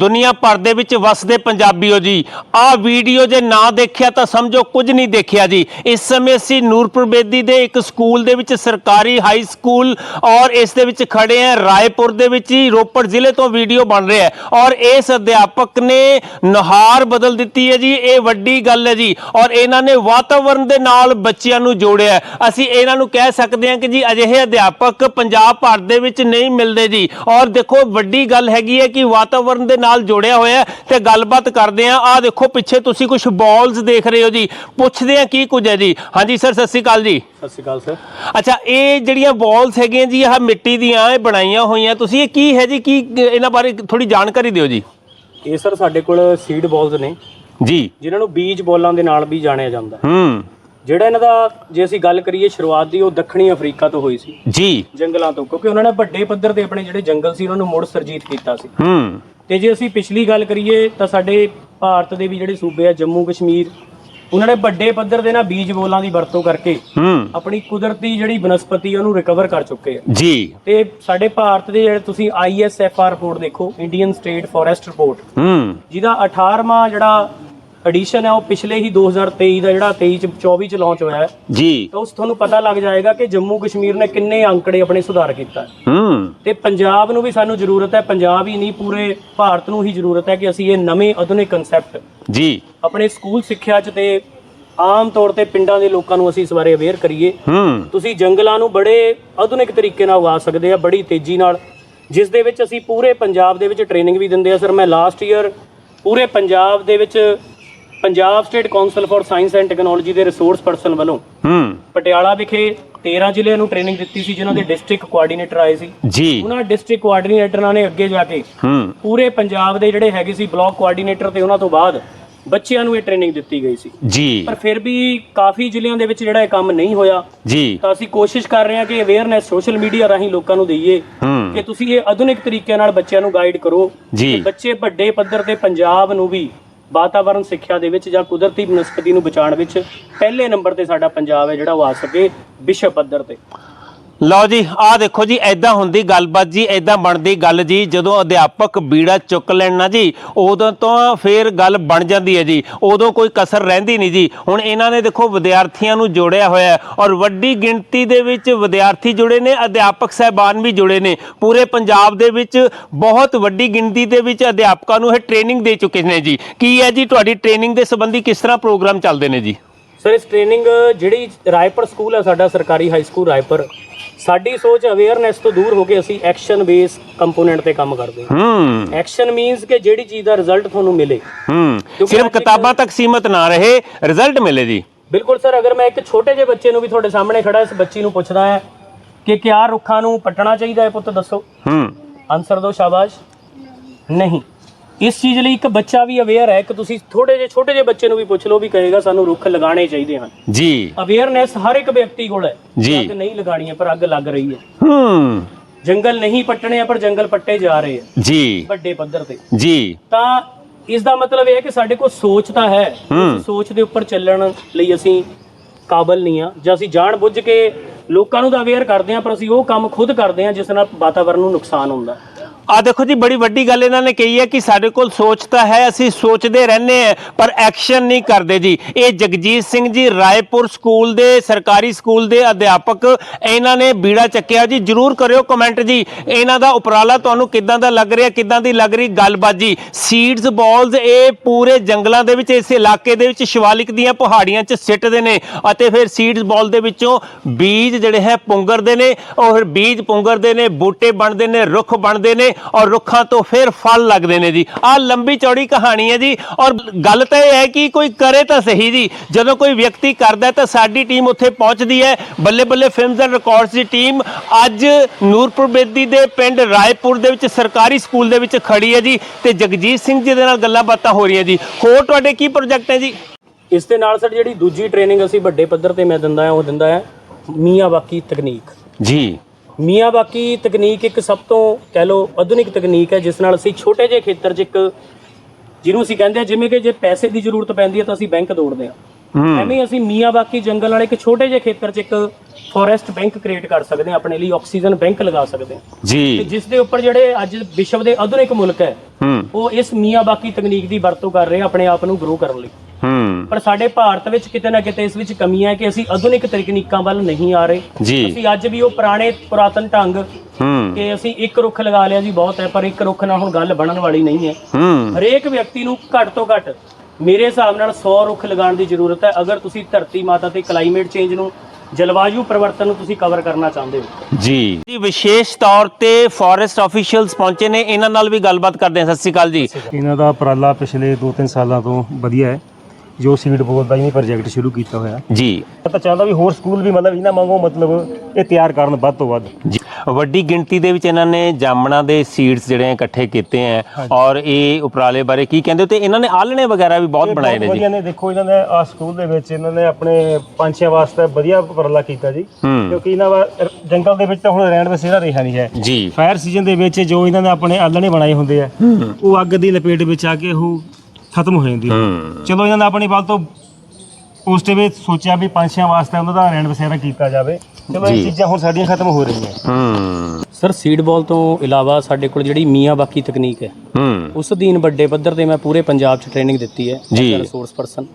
ਦੁਨੀਆ ਭਰ ਦੇ ਵਿੱਚ ਵਸਦੇ ਪੰਜਾਬੀਓ ਜੀ। ਆਹ ਵੀਡੀਓ ਜੇ ਨਾ ਦੇਖਿਆ ਤਾਂ ਸਮਝੋ ਕੁਝ ਨਹੀਂ ਦੇਖਿਆ ਜੀ। ਇਸ ਸਮੇਂ ਅਸੀਂ ਨੂਰਪੁਰ ਬੇਦੀ ਦੇ ਇੱਕ ਸਕੂਲ ਦੇ ਵਿੱਚ ਸਰਕਾਰੀ ਹਾਈ ਸਕੂਲ ਔਰ ਇਸ ਦੇ ਵਿੱਚ ਖੜੇ ਹਾਂ ਰਾਏਪੁਰ ਦੇ ਵਿੱਚ ਹੀ ਰੋਪੜ ਜ਼ਿਲ੍ਹੇ ਤੋਂ ਵੀਡੀਓ ਬਣ ਰਿਹਾ ਹੈ। ਔਰ ਇਸ ਅਧਿਆਪਕ ਨੇ ਨੁਹਾਰ ਬਦਲ ਦਿੱਤੀ ਹੈ ਜੀ। ਇਹ ਵੱਡੀ ਗੱਲ ਹੈ ਜੀ। ਔਰ ਇਹਨਾਂ ਨੇ ਵਾਤਾਵਰਣ ਦੇ ਨਾਲ ਬੱਚਿਆਂ ਨੂੰ ਜੋੜਿਆ ਅਸੀਂ ਇਹਨਾਂ ਨੂੰ ਕਹਿ ਸਕਦੇ ਹਾਂ ਕਿ ਜੀ, ਅਜਿਹੇ ਅਧਿਆਪਕ ਪੰਜਾਬ ਭਰ ਦੇ ਵਿੱਚ ਨਹੀਂ ਮਿਲਦੇ ਜੀ। ਔਰ ਦੇਖੋ, ਵੱਡੀ ਗੱਲ ਹੈਗੀ ਹੈ ਕਿ ਵਾਤਾਵਰਣ ਦੇ ਨਾਲ ਜੋੜਿਆ ਹੋਇਆ ਤੇ ਗੱਲਬਾਤ ਕਰਦੇ ਹਾਂ। ਆਹ ਦੇਖੋ ਪਿੱਛੇ ਤੁਸੀਂ ਕੁਝ ਬਾਲਸ ਦੇਖ ਰਹੇ ਹੋ ਜੀ। ਪੁੱਛਦੇ ਹਾਂ ਕੀ ਕੁਝ ਹੈ ਜੀ। ਹਾਂਜੀ ਸਰ ਸਤਿ ਸ਼੍ਰੀ ਅਕਾਲ ਜੀ। ਸਤਿ ਸ਼੍ਰੀ ਅਕਾਲ ਸਰ ਅੱਛਾ ਇਹ ਜਿਹੜੀਆਂ ਬਾਲਸ ਹੈਗੀਆਂ ਜੀ ਆਹ ਮਿੱਟੀ ਦੀਆਂ ਇਹ ਬਣਾਈਆਂ ਹੋਈਆਂ। ਤੁਸੀਂ ਇਹ ਕੀ ਹੈ ਜੀ? ਕੀ ਇਹਨਾਂ ਬਾਰੇ ਥੋੜੀ ਜਾਣਕਾਰੀ ਦਿਓ ਜੀ। ਇਹ ਸਰ ਸਾਡੇ ਕੋਲ ਸੀਡ ਬਾਲਸ ਨੇ। ਜੀ। ਜਿਨ੍ਹਾਂ ਨੂੰ ਬੀਜ ਬੋਲਾਂ ਦੇ ਨਾਲ ਵੀ ਜਾਣਿਆ ਜਾਂਦਾ। ਹੂੰ। ਜਿਹੜਾ ਇਹਨਾਂ ਦਾ ਜੇ ਅਸੀਂ ਗੱਲ ਕਰੀਏ ਸ਼ੁਰੂਆਤ ਦੀ ਉਹ ਦੱਖਣੀ ਅਫਰੀਕਾ ਤੋਂ ਹੋਈ ਸੀ। ਜੀ। ਜੰਗਲਾਂ ਤੋਂ ਕਿਉਂਕਿ ਉਹਨਾਂ ਨੇ ਵੱਡੇ ਪੱਧਰ ਤੇ ਆਪਣੇ ਜਿਹੜੇ ਜੰਗਲ ਸੀ ਉਹਨਾਂ ਨੂੰ ਮੁੜ ਸਰਜੀਤ ਕੀਤਾ ਸੀ। ਹੂੰ। ਤੇ ਜੇ ਅਸੀਂ ਪਿਛਲੀ ਗੱਲ ਕਰੀਏ ਤਾਂ ਸਾਡੇ ਭਾਰਤ ਦੇ ਵੀ ਜਿਹੜੇ ਸੂਬੇ ਆ ਜੰਮੂ ਕਸ਼ਮੀਰ ਉਹਨਾਂ ਨੇ ਵੱਡੇ ਪੱਧਰ ਦੇ ਨਾਲ ਬੀਜ ਬੋਲਾਂ ਦੀ ਵਰਤੋਂ ਕਰਕੇ ਆਪਣੀ ਕੁਦਰਤੀ ਜਿਹੜੀ ਬਨਸਪਤੀ ਉਹਨੂੰ ਰਿਕਵਰ ਕਰ ਚੁੱਕੇ ਆ। ਜੀ। ਤੇ ਸਾਡੇ ਭਾਰਤ ਦੇ ਜਿਹੜੇ ਤੁਸੀਂ ਆਈਐਸਐਫਆਰ ਰਿਪੋਰਟ ਦੇਖੋ ਇੰਡੀਅਨ ਸਟੇਟ ਫੋਰੈਸਟ ਰਿਪੋਰਟ ਜਿਹਦਾ 18ਵਾਂ ਜਿਹੜਾ ਐਡੀਸ਼ਨ ਹੈ ਉਹ ਪਿਛਲੇ ਹੀ 2023 ਦਾ ਜਿਹੜਾ 23 ਚ 24 ਚ ਲਾਂਚ ਹੋਇਆ ਹੈ। ਜੀ। ਤਾਂ ਉਸ ਤੁਹਾਨੂੰ ਪਤਾ ਲੱਗ ਜਾਏਗਾ ਕਿ ਜੰਮੂ ਕਸ਼ਮੀਰ ਨੇ ਕਿੰਨੇ ਅੰਕੜੇ ਆਪਣੇ ਸੁਧਾਰ ਕੀਤਾ ਹੈ। ਤੇ ਪੰਜਾਬ ਨੂੰ ਵੀ ਸਾਨੂੰ ਜ਼ਰੂਰਤ ਹੈ ਪੰਜਾਬ ਹੀ ਨਹੀਂ ਪੂਰੇ ਭਾਰਤ ਨੂੰ ਹੀ ਜ਼ਰੂਰਤ ਹੈ ਕਿ ਅਸੀਂ ਇਹ ਨਵੇਂ ਆਧੁਨਿਕ ਕਨਸੈਪਟ ਜੀ। ਆਪਣੇ ਸਕੂਲ ਸਿੱਖਿਆ 'ਚ ਤੇ ਆਮ ਤੌਰ ਤੇ ਪਿੰਡਾਂ ਦੇ ਲੋਕਾਂ ਨੂੰ ਅਸੀਂ ਇਸ ਬਾਰੇ ਅਵੇਅਰ ਕਰੀਏ। ਹੂੰ। ਤੁਸੀਂ ਜੰਗਲਾਂ ਨੂੰ ਬੜੇ ਆਧੁਨਿਕ ਤਰੀਕੇ ਨਾਲ ਉਗਾ ਸਕਦੇ ਆ ਬੜੀ ਤੇਜ਼ੀ ਨਾਲ। ਜਿਸ ਦੇ ਵਿੱਚ ਅਸੀਂ ਪੂਰੇ ਪੰਜਾਬ ਦੇ ਵਿੱਚ ਟ੍ਰੇਨਿੰਗ ਵੀ ਦਿੰਦੇ ਆ। ਸਰ ਮੈਂ ਲਾਸਟ ਈਅਰ ਪੂਰੇ ਪੰਜਾਬ ਦੇ ਵਿੱਚ Punjab state council for science and technology ਦੇ ਰਿਸੋਰਸ ਪਰਸਨ ਵੱਲੋਂ ਹੂੰ। ਪਟਿਆਲਾ ਵਿਖੇ 13 ਜ਼ਿਲ੍ਹਿਆਂ ਨੂੰ ਟ੍ਰੇਨਿੰਗ ਦਿੱਤੀ ਸੀ ਜਿਨ੍ਹਾਂ ਦੇ ਡਿਸਟ੍ਰਿਕਟ ਕੋਆਰਡੀਨੇਟਰ ਆਏ ਸੀ। ਜੀ। ਉਹਨਾਂ ਡਿਸਟ੍ਰਿਕਟ ਕੋਆਰਡੀਨੇਟਰਾਂ ਨੇ ਅੱਗੇ ਜਾ ਕੇ ਹੂੰ। ਪੂਰੇ ਪੰਜਾਬ ਦੇ ਜਿਹੜੇ ਹੈਗੇ ਸੀ ਬਲਾਕ ਕੋਆਰਡੀਨੇਟਰ ਤੇ ਉਹਨਾਂ ਤੋਂ ਬਾਅਦ ਬੱਚਿਆਂ ਨੂੰ ਇਹ ਟ੍ਰੇਨਿੰਗ ਦਿੱਤੀ ਗਈ ਸੀ। ਜੀ। ਪਰ ਫਿਰ ਵੀ ਕਾਫੀ ਜ਼ਿਲ੍ਹਿਆਂ ਦੇ ਵਿੱਚ ਜਿਹੜਾ ਇਹ ਕੰਮ ਨਹੀਂ ਹੋਇਆ। ਜੀ। ਤਾਂ ਅਸੀਂ ਕੋਸ਼ਿਸ਼ ਕਰ ਰਹੇ ਹਾਂ ਕਿ ਅਵੇਅਰਨੈਸ ਸੋਸ਼ਲ ਮੀਡੀਆ ਰਾਹੀਂ ਲੋਕਾਂ ਨੂੰ ਦਈਏ ਕਿ ਤੁਸੀਂ ਇਹ ਆਧੁਨਿਕ ਤਰੀਕੇ ਨਾਲ ਬੱਚਿਆਂ ਨੂੰ ਗਾਈਡ ਕਰੋ। ਜੀ। ਬੱਚੇ ਵੱਡੇ ਪੱਧਰ ਤੇ ਪੰਜਾਬ ਨੂੰ ਵੀ ਵਾਤਾਵਰਣ ਸਿੱਖਿਆ ਦੇ ਵਿੱਚ ਜਾਂ ਕੁਦਰਤੀ ਬਨਸਪਤੀ ਨੂੰ ਬਚਾਉਣ ਵਿੱਚ ਪਹਿਲੇ ਨੰਬਰ ਤੇ ਸਾਡਾ ਪੰਜਾਬ ਹੈ ਜਿਹੜਾ ਉਹ ਆ ਸਕੇ ਵਿਸ਼ਵ ਪੱਧਰ ਤੇ। ਲਓ ਜੀ, ਆਹ ਦੇਖੋ ਜੀ ਐਦਾਂ ਹੁੰਦੀ ਗੱਲਬਾਤ ਜੀ ਐਦਾਂ ਬਣਦੀ ਗੱਲ ਜੀ, ਜਦੋਂ ਅਧਿਆਪਕ ਬੀੜਾ ਚੁੱਕ ਲੈਣ ਨਾ ਜੀ, ਉਦੋਂ ਤੋਂ ਫੇਰ ਗੱਲ ਬਣ ਜਾਂਦੀ ਹੈ ਜੀ, ਉਦੋਂ ਕੋਈ ਕਸਰ ਰਹਿੰਦੀ ਨਹੀਂ ਜੀ। ਹੁਣ ਇਹਨਾਂ ਨੇ ਦੇਖੋ, ਵਿਦਿਆਰਥੀਆਂ ਨੂੰ ਜੋੜਿਆ ਹੋਇਆ ਔਰ ਵੱਡੀ ਗਿਣਤੀ ਦੇ ਵਿੱਚ ਵਿਦਿਆਰਥੀ ਜੁੜੇ ਨੇ, ਅਧਿਆਪਕ ਸਹਿਬਾਨ ਵੀ ਜੁੜੇ ਨੇ। ਪੂਰੇ ਪੰਜਾਬ ਦੇ ਵਿੱਚ ਬਹੁਤ ਵੱਡੀ ਗਿਣਤੀ ਦੇ ਵਿੱਚ ਅਧਿਆਪਕਾਂ ਨੂੰ ਇਹ ਟ੍ਰੇਨਿੰਗ ਦੇ ਚੁੱਕੇ ਨੇ ਜੀ। ਕੀ ਹੈ ਜੀ, ਤੁਹਾਡੀ ਟ੍ਰੇਨਿੰਗ ਦੇ ਸੰਬੰਧੀ ਕਿਸ ਤਰ੍ਹਾਂ ਪ੍ਰੋਗਰਾਮ ਚੱਲਦੇ ਨੇ ਜੀ? ਸਰ, ਇਸ ਟ੍ਰੇਨਿੰਗ ਜਿਹੜੀ ਰਾਏਪੁਰ ਸਕੂਲ ਹੈ, ਸਾਡਾ ਸਰਕਾਰੀ ਹਾਈ ਸਕੂਲ ਰਾਏਪੁਰ। ਸਾਡੀ ਸੋਚ ਅਵੇਅਰਨੈਸ ਤੋਂ ਦੂਰ ਹੋ ਕੇ ਅਸੀਂ ਐਕਸ਼ਨ ਬੇਸ ਕੰਪੋਨੈਂਟ ਤੇ ਕੰਮ ਕਰਦੇ ਹਾਂ। ਹੂੰ। ਐਕਸ਼ਨ ਮੀਨਸ ਕਿ ਜਿਹੜੀ ਚੀਜ਼ ਦਾ ਰਿਜ਼ਲਟ ਤੁਹਾਨੂੰ ਮਿਲੇ। ਹੂੰ। ਸਿਰਫ ਕਿਤਾਬਾਂ ਤੱਕ ਸੀਮਤ ਨਾ ਰਹੇ ਰਿਜ਼ਲਟ ਮਿਲੇ ਜੀ। ਬਿਲਕੁਲ ਸਰ ਅਗਰ ਮੈਂ ਇੱਕ ਛੋਟੇ ਜਿਹੇ ਬੱਚੇ ਨੂੰ ਵੀ ਤੁਹਾਡੇ ਸਾਹਮਣੇ ਖੜਾ ਇਸ ਬੱਚੀ ਨੂੰ ਪੁੱਛਦਾ ਹੈ ਕਿ ਕਿਆ ਰੁੱਖਾਂ ਨੂੰ ਪੱਟਣਾ ਚਾਹੀਦਾ ਹੈ ਪੁੱਤ ਦੱਸੋ। ਹੂੰ। ਆਨਸਰ ਦਿਓ ਸ਼ਾਬਾਸ਼। ਨਹੀਂ। ਇਸ ਚੀਜ਼ ਲਈ ਇੱਕ ਬੱਚਾ ਵੀ ਅਵੇਅਰ ਹੈ ਕਿ ਤੁਸੀਂ ਥੋੜੇ ਜਿਹੇ ਛੋਟੇ ਜਿਹੇ ਬੱਚੇ ਨੂੰ ਵੀ ਪੁੱਛ ਲਓ ਵੀ ਕਹੇਗਾ ਸਾਨੂੰ ਰੁੱਖ ਲਗਾਉਣੇ ਚਾਹੀਦੇ ਹਨ। ਜੀ। ਅਵੇਅਰਨੈਸ ਹਰ ਇੱਕ ਵਿਅਕਤੀ ਕੋਲ ਹੈ। ਜੀ। ਅੱਗ ਨਹੀਂ ਲਗਾਣੀ ਹੈ ਪਰ ਅੱਗ ਲੱਗ ਰਹੀ ਹੈ। ਹੂੰ। ਜੰਗਲ ਨਹੀਂ ਪੱਟਣੇ ਆ ਪਰ ਜੰਗਲ ਪੱਟੇ ਜਾ ਰਹੇ ਆ। ਜੀ। ਵੱਡੇ ਪੱਧਰ ਤੇ। ਜੀ। ਤਾਂ ਇਸ ਦਾ ਮਤਲਬ ਇਹ ਹੈ ਕਿ ਸਾਡੇ ਕੋਲ ਸੋਚ ਤਾਂ ਹੈ। ਉਸ ਸੋਚ ਦੇ ਉੱਪਰ ਚੱਲਣ ਲਈ ਅਸੀਂ ਕਾਬਲ ਨਹੀਂ ਆ। ਜਾਂ ਅਸੀਂ ਜਾਣ ਬੁੱਝ ਕੇ ਲੋਕਾਂ ਨੂੰ ਤਾਂ ਅਵੇਅਰ ਕਰਦੇ ਆ ਪਰ ਅਸੀਂ ਉਹ ਕੰਮ ਖੁਦ ਕਰਦੇ ਆ ਜਿਸ ਨਾਲ ਵਾਤਾਵਰਣ ਨੂੰ ਨੁਕਸਾਨ ਹੁੰਦਾ। ਆ ਦੇਖੋ ਜੀ, ਬੜੀ ਵੱਡੀ ਗੱਲ ਇਹਨਾਂ ਨੇ ਕਹੀ ਹੈ ਕਿ ਸਾਡੇ ਕੋਲ ਸੋਚ ਤਾਂ ਹੈ, ਅਸੀਂ ਸੋਚਦੇ ਰਹਿੰਦੇ ਆ ਪਰ ਐਕਸ਼ਨ ਨਹੀਂ ਕਰਦੇ ਜੀ। ਇਹ ਜਗਜੀਤ ਸਿੰਘ ਜੀ ਰਾਏਪੁਰ ਸਕੂਲ ਦੇ, ਸਰਕਾਰੀ ਸਕੂਲ ਦੇ ਅਧਿਆਪਕ, ਇਹਨਾਂ ਨੇ ਬੀੜਾ ਚੱਕਿਆ ਜੀ। ਜਰੂਰ ਕਰਿਓ ਕਮੈਂਟ ਜੀ। ਇਹਨਾਂ ਦਾ ਉਪਰਾਲਾ ਤੁਹਾਨੂੰ ਕਿੱਦਾਂ ਦਾ ਲੱਗ ਰਿਹਾ, ਕਿੱਦਾਂ ਦੀ ਲੱਗ ਰਹੀ ਗੱਲਬਾਤ ਜੀ? ਸੀਡਸ ਬਾਲਸ ਇਹ ਪੂਰੇ ਜੰਗਲਾਂ ਦੇ ਵਿੱਚ, ਇਸ ਇਲਾਕੇ ਦੇ ਵਿੱਚ ਸ਼ਿਵਾਲਿਕ ਦੀਆਂ ਪਹਾੜੀਆਂ 'ਚ ਸਿੱਟਦੇ ਨੇ ਅਤੇ ਫਿਰ ਸੀਡਸ ਬਾਲ ਦੇ ਵਿੱਚੋਂ ਬੀਜ ਜਿਹੜੇ ਹੈ, ਪੁੰਗਰਦੇ ਨੇ। ਔਰ ਬੀਜ ਪੁੰਗਰਦੇ ਨੇ, ਬੂਟੇ ਬਣਦੇ ਨੇ, ਰੁੱਖ ਬਣਦੇ ਨੇ। ਔਰ ਰੁੱਖਾਂ ਤੋਂ ਫਿਰ ਫਲ ਲੱਗਦੇ ਨੇ ਜੀ। ਆਹ ਲੰਬੀ ਚੌੜੀ ਕਹਾਣੀ ਹੈ ਜੀ। ਔਰ ਗੱਲ ਤਾਂ ਇਹ ਹੈ ਕਿ ਕੋਈ ਕਰੇ ਤਾਂ ਸਹੀ ਜੀ। ਜਦੋਂ ਕੋਈ ਵਿਅਕਤੀ ਕਰਦਾ ਤਾਂ ਸਾਡੀ ਟੀਮ ਉੱਥੇ ਪਹੁੰਚਦੀ ਹੈ। Balle Balle films and records the team ਅੱਜ ਨੂਰਪੁਰ ਬੇਦੀ ਦੇ ਪਿੰਡ ਰਾਏਪੁਰ ਦੇ ਵਿੱਚ ਸਰਕਾਰੀ ਸਕੂਲ ਦੇ ਵਿੱਚ ਖੜੀ ਹੈ ਜੀ। ਤੇ ਜਗਜੀਤ ਸਿੰਘ ਜੀ ਦੇ ਨਾਲ ਗੱਲਾਂ ਬਾਤਾਂ ਹੋ ਰਹੀਆਂ ਜੀ। ਹੋਰ ਤੁਹਾਡੇ ਕੀ ਪ੍ਰੋਜੈਕਟ ਹੈ ਜੀ? ਇਸ ਦੇ ਨਾਲ ਸਰ ਜਿਹੜੀ ਦੂਜੀ ਟ੍ਰੇਨਿੰਗ ਅਸੀਂ ਵੱਡੇ ਪੱਧਰ ਤੇ ਮੈਂ ਦਿੰਦਾ ਹਾਂ ਉਹ ਦਿੰਦਾ ਹੈ ਮੀਆਂਵਾਕੀ ਤਕਨੀਕ। ਜੀ। ਮੀਆਂਵਾਕੀ ਤਕਨੀਕ ਇੱਕ ਸਭ ਤੋਂ ਕਹਿ ਲਓ ਆਧੁਨਿਕ ਤਕਨੀਕ ਹੈ ਜਿਸ ਨਾਲ ਅਸੀਂ ਛੋਟੇ ਜਿਹੇ ਖੇਤਰ 'ਚ ਇੱਕ ਜਿਹਨੂੰ ਅਸੀਂ ਕਹਿੰਦੇ ਆ ਜਿਵੇਂ ਕਿ ਜੇ ਪੈਸੇ ਦੀ ਜ਼ਰੂਰਤ ਪੈਂਦੀ ਹੈ ਤਾਂ ਅਸੀਂ ਬੈਂਕ ਦੌੜਦੇ ਹੂੰ। ਐਵੇਂ ਹੀ ਅਸੀਂ ਮੀਆਂਬਾਕੀ ਜੰਗਲ ਵਾਲੇ ਇੱਕ ਛੋਟੇ ਜਿਹੇ ਖੇਤਰ 'ਚ ਇੱਕ ਫੋਰੈਸਟ ਬੈਂਕ ਕ੍ਰੀਏਟ ਕਰ ਸਕਦੇ ਹਾਂ ਆਪਣੇ ਲਈ ਆਕਸੀਜਨ ਬੈਂਕ ਲਗਾ ਸਕਦੇ ਹਾਂ। ਤੇ ਜੀ ਜਿਸ ਦੇ ਉੱਪਰ ਜਿਹੜੇ ਅੱਜ ਵਿਸ਼ਵ ਦੇ ਆਧੁਨਿਕ ਮੁਲਕ ਹੈ ਹੂੰ। ਉਹ ਇਸ ਮੀਆਂਬਾਕੀ ਤਕਨੀਕ ਦੀ ਵਰਤੋਂ ਕਰ ਰਹੇ ਆ ਆਪਣੇ ਆਪ ਨੂੰ ਗਰੋ ਕਰਨ ਲਈ। ਹੂੰ। ਪਰ ਸਾਡੇ ਭਾਰਤ ਵਿੱਚ ਕਿਤੇ ਨਾ ਕਿਤੇ ਇਸ ਵਿੱਚ ਕਮੀ ਹੈ ਕਿ ਅਸੀਂ ਆਧੁਨਿਕ ਤਕਨੀਕਾਂ ਵੱਲ ਨਹੀਂ ਆ ਰਹੇ। ਜੀ। ਅਸੀਂ ਅੱਜ ਵੀ ਉਹ ਪੁਰਾਣੇ ਪੁਰਾਤਨ ਢੰਗ ਹੂੰ। ਕਿ ਅਸੀਂ ਇੱਕ ਰੁੱਖ ਲਗਾ ਲਿਆ ਜੀ ਬਹੁਤ ਹੈ ਪਰ ਇੱਕ ਰੁੱਖ ਨਾਲ ਹੁਣ ਗੱਲ ਬਣਨ ਵਾਲੀ ਨਹੀਂ ਹੈ। ਹੂੰ। ਹਰੇਕ ਵਿਅਕਤੀ ਨੂੰ ਘੱਟ ਤੋਂ ਘੱਟ ਮੇਰੇ ਹਿਸਾਬ ਨਾਲ 100 ਰੁੱਖ ਲਗਾਉਣ ਦੀ ਜ਼ਰੂਰਤ ਹੈ। ਅਗਰ ਤੁਸੀਂ ਧਰਤੀ ਮਾਤਾ ਤੇ ਕਲਾਈਮੇਟ ਚੇਂਜ ਨੂੰ ਜਲਵਾਯੂ ਪਰਿਵਰਤਨ ਨੂੰ ਤੁਸੀਂ ਕਵਰ ਕਰਨਾ ਚਾਹੁੰਦੇ ਹੋ। ਜੀ। ਜੀ ਵਿਸ਼ੇਸ਼ ਤੌਰ ਤੇ ਫੋਰੈਸਟ ਆਫੀਸ਼ੀਅਲਸ ਪਹੁੰਚੇ ਨੇ। ਇਹਨਾਂ ਨਾਲ ਵੀ ਗੱਲਬਾਤ ਕਰਦੇ ਹਾਂ। ਸਤਿ ਸ਼੍ਰੀ ਅਕਾਲ ਜੀ। ਇਹਨਾਂ ਦਾ ਉਪਰਾਲਾ ਪਿਛਲੇ 2-3 ਸਾਲਾਂ ਤੋਂ ਵਧੀਆ ਹੈ। ਜੋ ਸੀਡ ਬੋਲ ਦਾ ਇਹਨੇ ਪ੍ਰੋਜੈਕਟ ਸ਼ੁਰੂ ਕੀਤਾ ਹੋਇਆ। ਜੀ। ਮੈਂ ਤਾਂ ਚਾਹੁੰਦਾ ਵੀ ਹੋਰ ਸਕੂਲ ਵੀ ਮਤਲਬ ਇਹਨਾਂ ਵਾਂਗੂ ਮਤਲਬ ਇਹ ਤਿਆਰ ਕਰਨ ਵੱਧ ਤੋਂ ਵੱਧ। ਜੀ। ਵੱਡੀ ਗਿਣਤੀ ਦੇ ਵਿੱਚ ਇਹਨਾਂ ਨੇ ਜਾਮਣਾ ਦੇ ਸੀਡਸ ਜਿਹੜੇ ਆ ਇਕੱਠੇ ਕੀਤੇ ਆ ਔਰ ਇਹ ਉਪਰਾਲੇ ਬਾਰੇ ਕੀ ਕਹਿੰਦੇ ਤੇ ਇਹਨਾਂ ਨੇ ਆਲਣੇ ਵਗੈਰਾ ਵੀ ਬਹੁਤ ਬਣਾਏ ਨੇ ਜੀ। ਵਧੀਆ ਨੇ। ਦੇਖੋ ਇਹਨਾਂ ਨੇ ਆ ਸਕੂਲ ਦੇ ਵਿੱਚ ਇਹਨਾਂ ਨੇ ਆਪਣੇ ਪੰਛੀਆਂ ਵਾਸਤੇ ਵਧੀਆ ਉਪਰਾਲਾ ਕੀਤਾ ਜੀ। ਕਿਉਂਕਿ ਇਹਨਾਂ ਵਾ ਜੰਗਲ ਦੇ ਵਿੱਚ ਤਾਂ ਹੁਣ ਰਹਿਣ ਵਸੇਰਾ ਰਿਹਾ ਨਹੀਂ ਹੈ। ਜੀ। ਫਾਇਰ ਸੀਜ਼ਨ ਦੇ ਵਿੱਚ ਜੋ ਇਹਨਾਂ ਨੇ ਆਪਣੇ ਆਲਣੇ ਬਣਾਏ ਹੁੰਦੇ ਆ ਉਹ ਅੱਗ ਦੀ ਲਪੇਟ ਵਿੱਚ ਆ ਕੇ ਉਹ ਖਤਮ ਹੋ ਜਾਂਦੀ ਚਲੋ ਇਹਨਾਂ ਨੇ ਆਪਣੀ ਵੱਲ ਤੋਂ ਉਸ ਤੇ ਵੀ ਸੋਚਿਆ ਵੀ ਪੰਛੀਆਂ ਵਾਸਤੇ ਉਹਨਾਂ ਦਾ ਰਹਿਣ ਵਸੇਰਾ ਕੀਤਾ ਜਾਵੇ। ਚਲੋ ਇਹ ਚੀਜ਼ਾਂ ਹੁਣ ਸਾਡੀਆਂ ਖਤਮ ਹੋ ਰਹੀਆਂ। ਹੂੰ। ਸਰ ਸੀਡ ਬਾਲ ਤੋਂ ਇਲਾਵਾ ਸਾਡੇ ਕੋਲ ਜਿਹੜੀ ਮੀਆਂ ਬਾਕੀ ਤਕਨੀਕ ਹੈ ਉਸ ਅਧੀਨ ਵੱਡੇ ਪੱਧਰ ਤੇ ਮੈਂ ਪੂਰੇ ਪੰਜਾਬ 'ਚ ਟ੍ਰੇਨਿੰਗ ਦਿੱਤੀ ਹੈ ਰਿਸੋਰਸ ਪਰਸਨ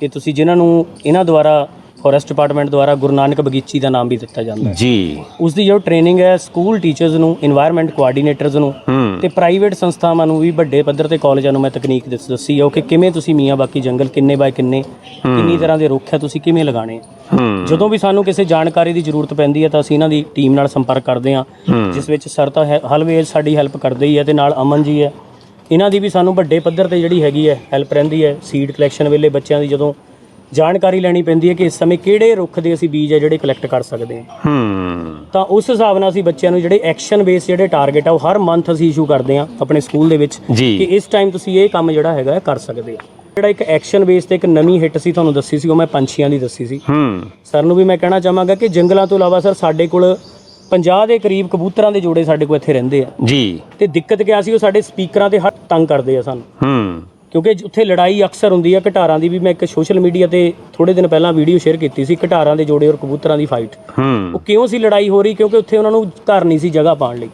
ਕਿ ਤੁਸੀਂ ਜਿਨ੍ਹਾਂ ਨੂੰ ਇਹਨਾਂ ਦੁਆਰਾ ਫੋਰੈਸਟ ਡਿਪਾਰਟਮੈਂਟ ਦੁਆਰਾ ਗੁਰੂ ਨਾਨਕ ਬਗੀਚੀ ਦਾ ਨਾਮ ਵੀ ਦਿੱਤਾ ਜਾਂਦਾ ਹੈ। ਜੀ। ਉਸ ਦੀ ਜੋ ਟ੍ਰੇਨਿੰਗ ਹੈ ਸਕੂਲ ਟੀਚਰਸ ਨੂੰ এনवायरमेंट ਕੋਆਰਡੀਨੇਟਰਸ ਨੂੰ ਤੇ ਪ੍ਰਾਈਵੇਟ ਸੰਸਥਾਵਾਂ ਨੂੰ ਵੀ ਵੱਡੇ ਪੱਧਰ ਤੇ ਕਾਲਜਾਂ ਨੂੰ ਮੈਂ ਤਕਨੀਕ ਦੱਸ- ਦੱਸੀ ਉਹ ਕਿ ਕਿਵੇਂ ਤੁਸੀਂ ਮੀਆਂਬਾਕੀ ਜੰਗਲ ਕਿੰਨੇ ਬਾਏ ਕਿੰਨੇ ਕਿੰਨੀ ਤਰ੍ਹਾਂ ਦੇ ਰੁੱਖ ਹੈ ਤੁਸੀਂ ਕਿਵੇਂ ਲਗਾਣੇ ਆ। ਹੂੰ। ਜਦੋਂ ਵੀ ਸਾਨੂੰ ਕਿਸੇ ਜਾਣਕਾਰੀ ਦੀ ਜ਼ਰੂਰਤ ਪੈਂਦੀ ਹੈ ਤਾਂ ਅਸੀਂ ਇਹਨਾਂ ਦੀ ਟੀਮ ਨਾਲ ਸੰਪਰਕ ਕਰਦੇ ਹਾਂ। ਜਿਸ ਵਿੱਚ ਸਰ ਤਾਂ ਹੈ- ਹਲਵੇਜ਼ ਸਾਡੀ ਹੈਲਪ ਕਰਦੇ ਹੀ ਹੈ ਤੇ ਨਾਲ ਅਮਨ ਜੀ ਹੈ ਇਹਨਾਂ ਦੀ ਵੀ ਸਾਨੂੰ ਵੱਡੇ ਪੱਧਰ ਤੇ ਜਿਹੜੀ ਹੈਗੀ ਹੈ ਹੈਲਪ ਰਹਿੰਦੀ ਹੈ ਸੀਡ ਕਲੈਕਸ਼ਨ ਵੇਲੇ ਬੱਚਿਆਂ ਦੀ ਜਦੋਂ ਜਾਣਕਾਰੀ ਲੈਣੀ ਪੈਂਦੀ ਹੈ ਕਿ ਇਸ ਸਮੇਂ ਕਿਹੜੇ ਰੁੱਖ ਦੇ ਅਸੀਂ ਬੀਜ ਹੈ ਜਿਹੜੇ ਕਲੈਕਟ ਕਰ ਸਕਦੇ ਹਾਂ ਹੂੰ। ਤਾਂ ਉਸ ਹਿਸਾਬ ਨਾਲ ਅਸੀਂ ਬੱਚਿਆਂ ਨੂੰ ਜਿਹੜੇ ਐਕਸ਼ਨ ਬੇਸ ਜਿਹੜੇ ਟਾਰਗੇਟ ਆ ਉਹ ਹਰ ਮੰਥ ਅਸੀਂ ਇਸ਼ੂ ਕਰਦੇ ਹਾਂ ਆਪਣੇ ਸਕੂਲ ਦੇ ਵਿੱਚ। ਕਿ ਇਸ ਟਾਈਮ ਤੁਸੀਂ ਇਹ ਕੰਮ ਜਿਹੜਾ ਹੈਗਾ ਕਰ ਸਕਦੇ ਆ ਜਿਹੜਾ ਇੱਕ ਐਕਸ਼ਨ ਬੇਸ ਤੇ ਇੱਕ ਨਵੀਂ ਹਿੱਟ ਸੀ ਤੁਹਾਨੂੰ ਦੱਸੀ ਸੀ ਉਹ ਮੈਂ ਪੰਛੀਆਂ ਦੀ ਦੱਸੀ ਸੀ। ਹੂੰ। ਸਰ ਨੂੰ ਵੀ ਮੈਂ ਕਹਿਣਾ ਚਾਹਾਂਗਾ ਕਿ ਜੰਗਲਾਂ ਤੋਂ ਇਲਾਵਾ ਸਰ ਸਾਡੇ ਕੋਲ 50 ਦੇ ਕਰੀਬ ਕਬੂਤਰਾਂ ਦੇ ਜੋੜੇ ਸਾਡੇ ਕੋਲ ਇੱਥੇ ਰਹਿੰਦੇ ਆ। ਜੀ। ਤੇ ਦਿੱਕਤ ਕਿਆ ਸੀ ਉਹ ਸਾਡੇ ਸਪੀਕਰਾਂ ਤੇ ਹੱਟ ਤੰਗ ਕਰਦੇ ਆ ਸਾਨੂੰ। ਹੂੰ। ਕਿਉਂਕਿ ਉੱਥੇ ਲੜਾਈ ਅਕਸਰ ਹੁੰਦੀ ਆ ਘਟਾਰਾਂ ਦੀ ਵੀ ਮੈਂ ਇੱਕ ਸੋਸ਼ਲ ਮੀਡੀਆ ਤੇ ਥੋੜੇ ਦਿਨ ਪਹਿਲਾਂ ਵੀਡੀਓ ਸ਼ੇਅਰ ਕੀਤੀ ਸੀ ਘਟਾਰਾਂ ਦੇ ਜੋੜੇ ਔਰ ਕਬੂਤਰਾਂ ਦੀ ਫਾਈਟ ਉਹ ਕਿਉਂ ਸੀ ਲੜਾਈ ਹੋ ਰਹੀ? ਕਿਉਂਕਿ ਉੱਥੇ ਉਹਨਾਂ ਨੂੰ ਘਰ ਨਹੀਂ ਸੀ ਜਗ੍ਹਾ ਪਾਉਣ ਲਈ।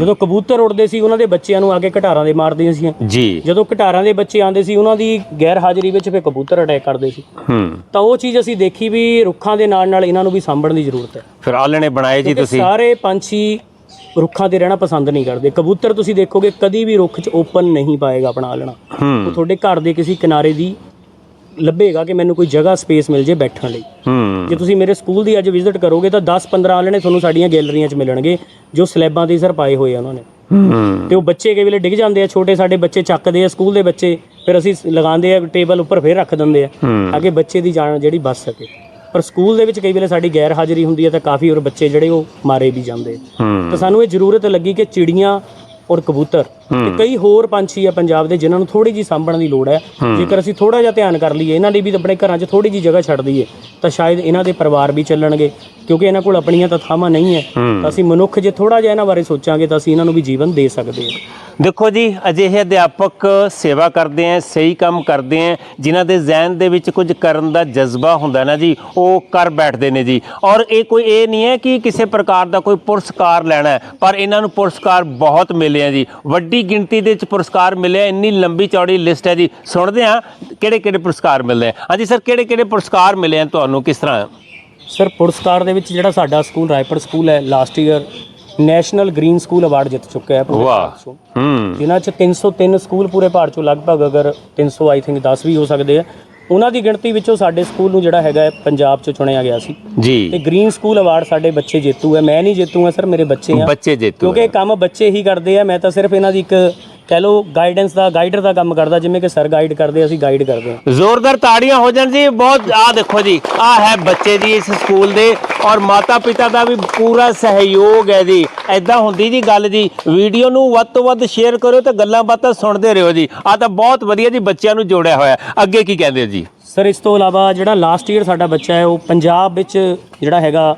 ਜਦੋਂ ਕਬੂਤਰ ਉੜਦੇ ਸੀ ਉਹਨਾਂ ਦੇ ਬੱਚਿਆਂ ਨੂੰ ਆ ਕੇ ਘਟਾਰਾਂ ਦੇ ਮਾਰਦੇ ਸੀ ਜੀ। ਜਦੋਂ ਘਟਾਰਾਂ ਦੇ ਬੱਚੇ ਆਉਂਦੇ ਸੀ ਉਹਨਾਂ ਦੀ ਗੈਰ ਹਾਜ਼ਰੀ ਵਿੱਚ ਫਿਰ ਕਬੂਤਰ ਅਟੈਕ ਕਰਦੇ ਸੀ। ਹੂੰ। ਤਾਂ ਉਹ ਚੀਜ਼ ਅਸੀਂ ਦੇਖੀ ਵੀ ਰੁੱਖਾਂ ਦੇ ਨਾਲ ਨਾਲ ਇਹਨਾਂ ਨੂੰ ਵੀ ਸਾਂਭਣ ਦੀ ਜ਼ਰੂਰਤ ਹੈ। ਫਿਰ ਆਲਣੇ ਬਣਾਏ ਜੀ ਤੁਸੀਂ। ਸਾਰੇ ਪੰਛੀ ਰੁੱਖਾਂ ਤੇ ਰਹਿਣਾ ਪਸੰਦ ਨਹੀਂ ਕਰਦੇ। ਕਬੂਤਰ ਤੁਸੀਂ ਦੇਖੋਗੇ ਕਦੀ ਵੀ ਰੁੱਖ 'ਚ ਓਪਨ ਨਹੀਂ ਪਾਏਗਾ ਆਪਣਾ ਆਲਣਾ ਉਹ ਤੁਹਾਡੇ ਘਰ ਦੇ ਕਿਸੇ ਕਿਨਾਰੇ ਦੀ ਲੱਭੇਗਾ ਕਿ ਮੈਨੂੰ ਕੋਈ ਜਗ੍ਹਾ ਸਪੇਸ ਮਿਲ ਜੇ ਬੈਠਣ ਲਈ। ਜੇ ਤੁਸੀਂ ਮੇਰੇ ਸਕੂਲ ਦੀ ਅੱਜ ਵਿਜ਼ਿਟ ਕਰੋਗੇ ਤਾਂ 10-15 ਆਲਣੇ ਤੁਹਾਨੂੰ ਸਾਡੀਆਂ ਗੈਲਰੀਆਂ 'ਚ ਮਿਲਣਗੇ ਜੋ ਸਲੈਬਾਂ ਤੇ ਸਰ ਪਾਏ ਹੋਏ ਆ ਉਹਨਾਂ ਨੇ। ਤੇ ਉਹ ਬੱਚੇ ਕਈ ਵੇਲੇ ਡਿੱਗ ਜਾਂਦੇ ਆ ਛੋਟੇ ਸਾਡੇ ਬੱਚੇ ਚੱਕਦੇ ਆ ਸਕੂਲ ਦੇ ਬੱਚੇ ਫਿਰ ਅਸੀਂ ਲਗਾਉਂਦੇ ਆ ਟੇਬਲ ਉੱਪਰ ਫਿਰ ਰੱਖ ਦਿੰਦੇ ਆ ਤਾਂ ਕਿ ਬੱਚੇ ਦੀ ਜਾਨ ਜਿਹੜੀ ਬਚ ਸਕੇ। ਪਰ ਸਕੂਲ ਦੇ ਵਿੱਚ ਕਈ ਵੇਲੇ ਸਾਡੀ ਗੈਰ ਹਾਜ਼ਰੀ ਹੁੰਦੀ ਹੈ ਤਾਂ ਕਾਫੀ ਹੋਰ ਬੱਚੇ ਜਿਹੜੇ ਉਹ ਮਾਰੇ ਵੀ ਜਾਂਦੇ। ਤਾਂ ਸਾਨੂੰ ਇਹ ਜ਼ਰੂਰਤ ਲੱਗੀ ਕਿ ਚਿੜੀਆਂ ਔਰ ਕਬੂਤਰ ਤੇ ਕਈ ਹੋਰ ਪੰਛੀ ਆ ਪੰਜਾਬ ਦੇ ਜਿਨ੍ਹਾਂ ਨੂੰ ਥੋੜੀ ਜੀ ਸਾਂਭਣ ਦੀ ਲੋੜ ਹੈ। ਜੇਕਰ ਅਸੀਂ ਥੋੜਾ ਜਿਹਾ ਧਿਆਨ ਕਰ ਲਈਏ ਇਹਨਾਂ ਲਈ ਵੀ ਆਪਣੇ ਘਰਾਂ 'ਚ ਥੋੜੀ ਜੀ ਜਗ੍ਹਾ ਛੱਡ ਦਈਏ ਤਾਂ ਸ਼ਾਇਦ ਇਹਨਾਂ ਦੇ ਪਰਿਵਾਰ ਵੀ ਚੱਲਣਗੇ ਕਿਉਂਕਿ ਇਹਨਾਂ ਕੋਲ ਆਪਣੀਆਂ ਤਾਂ ਥਾਵਾਂ ਨਹੀਂ ਹੈ। ਤਾਂ ਅਸੀਂ ਮਨੁੱਖ ਜੇ ਥੋੜਾ ਜਿਹਾ ਇਹਨਾਂ ਬਾਰੇ ਸੋਚਾਂਗੇ ਤਾਂ ਅਸੀਂ ਇਹਨਾਂ ਨੂੰ ਵੀ ਜੀਵਨ ਦੇ ਸਕਦੇ ਹਾਂ। ਦੇਖੋ ਜੀ ਅਜਿਹੇ ਅਧਿਆਪਕ ਸੇਵਾ ਕਰਦੇ ਆ ਸਹੀ ਕੰਮ ਕਰਦੇ ਆ ਜਿਨ੍ਹਾਂ ਦੇ ਜ਼ਿਹਨ ਦੇ ਵਿੱਚ ਕੁਝ ਕਰਨ ਦਾ ਜਜ਼ਬਾ ਹੁੰਦਾ ਨਾ ਜੀ ਉਹ ਕਰ ਬੈਠਦੇ ਨੇ ਜੀ। ਔਰ ਇਹ ਕੋਈ ਇਹ ਨਹੀਂ ਹੈ ਕਿ ਕਿਸੇ ਪ੍ਰਕਾਰ ਦਾ ਕੋਈ ਪੁਰਸਕਾਰ ਲੈਣਾ ਪਰ ਇਹਨਾਂ ਨੂੰ ਪੁਰਸਕਾਰ ਬਹੁਤ ਮਿਲੇ ਆ ਜੀ। ਵੱਡੀ ਗਿਣਤੀ ਦੇ ਵਿੱਚ ਪੁਰਸਕਾਰ ਮਿਲੇ ਆ ਇੰਨੀ ਲੰਬੀ ਚੌੜੀ ਲਿਸਟ ਹੈ ਜੀ। ਸੁਣਦੇ ਆ ਕਿਹੜੇ ਕਿਹੜੇ ਪੁਰਸਕਾਰ ਮਿਲਦੇ ਆ। ਹਾਂਜੀ ਸਰ ਕਿਹੜੇ ਕਿਹੜੇ ਪੁਰਸਕਾਰ ਮਿਲੇ ਆ ਤੁਹਾਨੂੰ ਕਿਸ ਤਰ੍ਹਾਂ? ਸਰ ਪੁਰਸਕਾਰ ਦੇ ਵਿੱਚ ਜਿਹੜਾ ਸਾਡਾ ਸਕੂਲ ਰਾਏਪੁਰ ਸਕੂਲ ਹੈ last year national green school award ਜਿੱਤ ਚੁੱਕਿਆ ਹੈ ਵਾਹ। ਹੂੰ। ਜਿਨ੍ਹਾਂ 'ਚ 303 ਸਕੂਲ ਪੂਰੇ ਭਾਰਤ 'ਚੋਂ ਲਗਭਗ ਅਗਰ 300 ਆਈ ਥਿੰਕ 10 ਵੀ ਹੋ ਸਕਦੇ ਆ। ਉਹਨਾਂ ਦੀ ਗਿਣਤੀ ਵਿੱਚੋਂ ਸਾਡੇ ਸਕੂਲ ਨੂੰ ਜਿਹੜਾ ਹੈਗਾ ਹੈ ਪੰਜਾਬ 'ਚ ਚੁਣਿਆ ਗਿਆ ਸੀ। ਤੇ ਜੀ ਗ੍ਰੀਨ ਸਕੂਲ ਅਵਾਰਡ ਸਾਡੇ ਬੱਚੇ ਜੇਤੂ ਹੈ। ਮੈਂ ਨਹੀਂ ਜੇਤੂ ਹਾਂ ਸਰ ਮੇਰੇ ਬੱਚੇ ਆ। ਬੱਚੇ ਜੇਤੂ ਕਿਉਂਕਿ ਇਹ ਕੰਮ ਬੱਚੇ ਹੀ ਕਰਦੇ ਆ। ਮੈਂ ਤਾਂ ਸਿਰਫ ਇਹਨਾਂ ਦੀ ਇੱਕ ਕਹਿ ਲਓ ਗਾਈਡੈਂਸ ਦਾ ਗਾਈਡਰ ਦਾ ਕੰਮ ਕਰਦਾ ਜਿਵੇਂ ਕਿ ਸਰ ਗਾਈਡ ਕਰਦੇ ਅਸੀਂ ਗਾਈਡ ਕਰਦੇ ਹਾਂ। ਜ਼ੋਰਦਾਰ ਤਾੜੀਆਂ ਹੋ ਜਾਣ ਜੀ ਬਹੁਤ ਆ ਦੇਖੋ ਜੀ ਆ ਹੈ ਬੱਚੇ ਜੀ ਇਸ ਸਕੂਲ ਦੇ ਔਰ ਮਾਤਾ ਪਿਤਾ ਦਾ ਵੀ ਪੂਰਾ ਸਹਿਯੋਗ ਹੈ ਜੀ। ਐਦਾਂ ਹੁੰਦੀ ਜੀ ਗੱਲ ਜੀ ਵੀਡੀਓ ਨੂੰ ਵੱਧ ਤੋਂ ਵੱਧ ਸ਼ੇਅਰ ਕਰੋ ਤੇ ਗੱਲਾਂ ਬਾਤਾਂ ਸੁਣਦੇ ਰਹੋ ਜੀ। ਆ ਤਾਂ ਬਹੁਤ ਵਧੀਆ ਜੀ ਬੱਚਿਆਂ ਨੂੰ ਜੋੜਿਆ ਹੋਇਆ ਅੱਗੇ ਕੀ ਕਹਿੰਦੇ ਹੋ ਜੀ? ਸਰ ਇਸ ਤੋਂ ਇਲਾਵਾ ਜਿਹੜਾ ਲਾਸਟ ਈਅਰ ਸਾਡਾ ਬੱਚਾ ਹੈ ਉਹ ਪੰਜਾਬ ਵਿੱਚ ਜਿਹੜਾ ਹੈਗਾ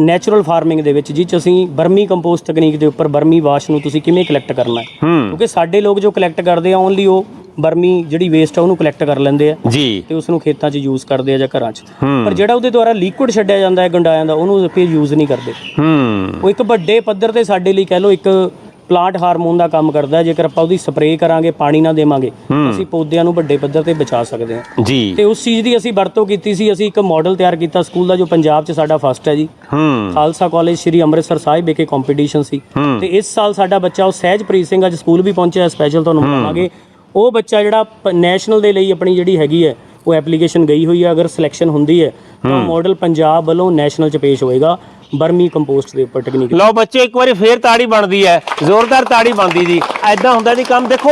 ਨੈਚੁਰਲ ਫਾਰਮਿੰਗ ਦੇ ਵਿੱਚ ਜਿਹ 'ਚ ਅਸੀਂ ਬਰਮੀ ਕੰਪੋਸਟ ਤਕਨੀਕ ਦੇ ਉੱਪਰ ਬਰਮੀ ਵਾਸ਼ ਨੂੰ ਤੁਸੀਂ ਕਿਵੇਂ ਕਲੈਕਟ ਕਰਨਾ ਹੈ? ਕਿਉਂਕਿ ਸਾਡੇ ਲੋਕ ਜੋ ਕਲੈਕਟ ਕਰਦੇ ਆ ਓਨਲੀ ਉਹ ਬਰਮੀ ਜਿਹੜੀ ਵੇਸਟ ਆ ਉਹਨੂੰ ਕਲੈਕਟ ਕਰ ਲੈਂਦੇ ਆ ਜੀ। ਤੇ ਉਸ ਨੂੰ ਖੇਤਾਂ 'ਚ ਯੂਜ਼ ਕਰਦੇ ਆ ਜਾਂ ਘਰਾਂ 'ਚ। ਪਰ ਜਿਹੜਾ ਉਹਦੇ ਦੁਆਰਾ ਲਿਕੁਇਡ ਛੱਡਿਆ ਜਾਂਦਾ ਹੈ ਗੰਡਾਇਆਂ ਦਾ ਉਹਨੂੰ ਫਿਰ ਯੂਜ਼ ਨਹੀਂ ਕਰਦੇ। ਹੂੰ। ਉਹ ਇੱਕ ਵੱਡੇ ਪੱਧਰ ਤੇ ਸਾਡੇ ਲਈ ਕਹਿ ਲਓ ਇੱਕ ਪਲਾਂਟ ਹਾਰਮੋਨ ਦਾ ਕੰਮ ਕਰਦਾ ਹੈ। ਜੇਕਰ ਆਪਾਂ ਉਹਦੀ ਸਪਰੇਅ ਕਰਾਂਗੇ ਪਾਣੀ ਨਾ ਦੇਵਾਂਗੇ ਅਸੀਂ ਪੌਦਿਆਂ ਨੂੰ ਵੱਡੇ ਪੱਧਰ ਤੇ ਬਚਾ ਸਕਦੇ ਹਾਂ। ਜੀ। ਤੇ ਉਸ ਚੀਜ਼ ਦੀ ਅਸੀਂ ਵਰਤੋਂ ਕੀਤੀ ਸੀ। ਅਸੀਂ ਇੱਕ ਮਾਡਲ ਤਿਆਰ ਕੀਤਾ ਸਕੂਲ ਦਾ ਜੋ ਪੰਜਾਬ 'ਚ ਸਾਡਾ ਫਸਟ ਹੈ ਜੀ। ਹੂੰ। ਖਾਲਸਾ ਕਾਲਜ ਸ੍ਰੀ ਅੰਮ੍ਰਿਤਸਰ ਸਾਹਿਬ ਵਿਖੇ ਕੰਪੀਟੀਸ਼ਨ ਸੀ। ਤੇ ਇਸ ਸਾਲ ਸਾਡਾ ਬੱਚਾ ਉਹ ਸਹਿਜਪ੍ਰੀਤ ਸਿੰਘ ਅੱਜ ਸਕੂਲ ਵੀ ਪਹੁੰਚਿਆ ਸਪੈਸ਼ਲ ਤੁਹਾਨੂੰ ਮਿਲਾਵਾਂਗੇ ਉਹ ਬੱਚਾ ਜਿਹੜਾ ਨੈਸ਼ਨਲ ਦੇ ਲਈ ਆਪਣੀ ਜਿਹੜੀ ਹੈਗੀ ਹੈ ਉਹ ਐਪਲੀਕੇਸ਼ਨ ਗਈ ਹੋਈ ਹੈ। ਅਗਰ ਸਿਲੈਕਸ਼ਨ ਹੁੰਦੀ ਹੈ ਤਾਂ ਮਾਡਲ ਪੰਜਾਬ ਵੱਲੋਂ ਨੈਸ਼ਨਲ 'ਚ ਪੇਸ਼ ਹੋਏਗਾ। ਬਰਮੀ ਕੰਪੋਸਟ ਦੇ ਉੱਪਰ ਟੈਕਨੀਕ ਲਓ ਬੱਚੇ, ਇੱਕ ਵਾਰੀ ਫੇਰ ਤਾੜੀ ਬਣਦੀ ਹੈ। ਜ਼ੋਰਦਾਰ ਤਾੜੀ ਬਣਦੀ ਜੀ। ਐਦਾਂ ਹੁੰਦਾ ਜੀ ਕੰਮ। ਦੇਖੋ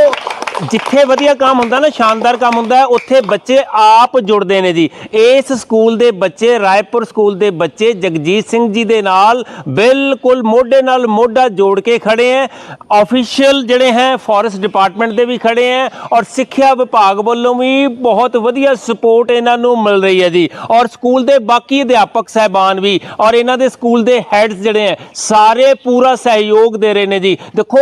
ਜਿੱਥੇ ਵਧੀਆ ਕੰਮ ਹੁੰਦਾ ਨਾ, ਸ਼ਾਨਦਾਰ ਕੰਮ ਹੁੰਦਾ ਉੱਥੇ ਬੱਚੇ ਆਪ ਜੁੜਦੇ ਨੇ ਜੀ। ਇਸ ਸਕੂਲ ਦੇ ਬੱਚੇ, ਰਾਏਪੁਰ ਸਕੂਲ ਦੇ ਬੱਚੇ ਜਗਜੀਤ ਸਿੰਘ ਜੀ ਦੇ ਨਾਲ ਬਿਲਕੁਲ ਮੋਢੇ ਨਾਲ ਮੋਢਾ ਜੋੜ ਕੇ ਖੜੇ ਹੈ। ਆਫੀਸ਼ੀਅਲ ਜਿਹੜੇ ਹੈ ਫੋਰੈਸਟ ਡਿਪਾਰਟਮੈਂਟ ਦੇ ਵੀ ਖੜੇ ਹੈ ਔਰ ਸਿੱਖਿਆ ਵਿਭਾਗ ਵੱਲੋਂ ਵੀ ਬਹੁਤ ਵਧੀਆ ਸਪੋਰਟ ਇਹਨਾਂ ਨੂੰ ਮਿਲ ਰਹੀ ਹੈ ਜੀ। ਔਰ ਸਕੂਲ ਦੇ ਬਾਕੀ ਅਧਿਆਪਕ ਸਹਿਬਾਨ ਵੀ ਔਰ ਇਹਨਾਂ ਦੇ ਸਕੂਲ ਦੇ ਹੈਡਸ ਜਿਹੜੇ ਹੈ, ਸਾਰੇ ਪੂਰਾ ਸਹਿਯੋਗ ਦੇ ਰਹੇ ਨੇ ਜੀ। ਦੇਖੋ,